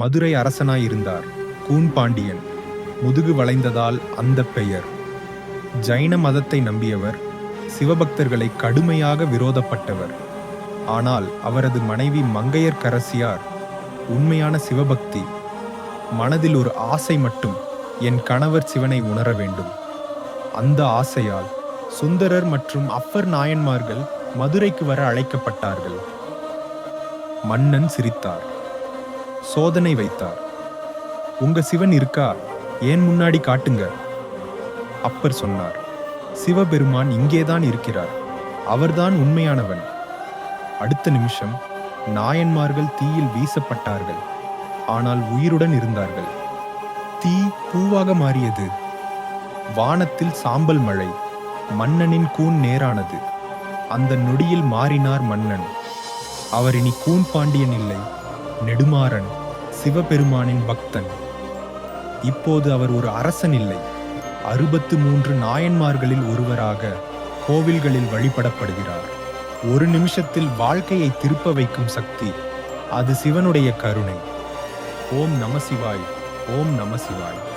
மதுரை அரசனாயிருந்தார் கூன் பாண்டியன் முதுகு வளைந்ததால் அந்த பெயர். ஜைன மதத்தை நம்பியவர் சிவபக்தர்களை கடுமையாக விரோதப்பட்டவர். ஆனால் அவரது மனைவி மங்கையர்க்கரசியார் உண்மையான சிவபக்தி. மனதில் ஒரு ஆசை மட்டும் என் கணவர் சிவனை உணர வேண்டும். அந்த ஆசையால் சுந்தரர் மற்றும் அப்பர் நாயன்மார்கள் மதுரைக்கு வர அழைக்கப்பட்டார்கள். மன்னன் சிரித்தார். சோதனை வைத்தார். உங்க சிவன் இருக்கா? ஏன் முன்னாடி காட்டுங்க? அப்பர் சொன்னார் சிவபெருமான் இங்கேதான் இருக்கிறார். அவர்தான் உண்மையானவன். அடுத்த நிமிஷம் நாயன்மார்கள் தீயில் வீசப்பட்டார்கள். ஆனால் உயிருடன் இருந்தார்கள். தீ பூவாக மாறியது. வானத்தில் சாம்பல் மழை மன்னனின் கூன் நேரானது. அந்த நொடியில் மாறினார் மன்னன். அவர் இனி கூன் பாண்டியன் இல்லை நெடுமாறன். சிவபெருமானின் பக்தன். இப்போது அவர் ஒரு அரசன் இல்லை. அறுபத்து மூன்று நாயன்மார்களில் ஒருவராக கோவில்களில் வழிபடப்படுகிறார். ஒரு நிமிஷத்தில் வாழ்க்கையை திருப்ப வைக்கும் சக்தி அது சிவனுடைய கருணை. ஓம் நம சிவாய் ஓம் நம சிவாய்.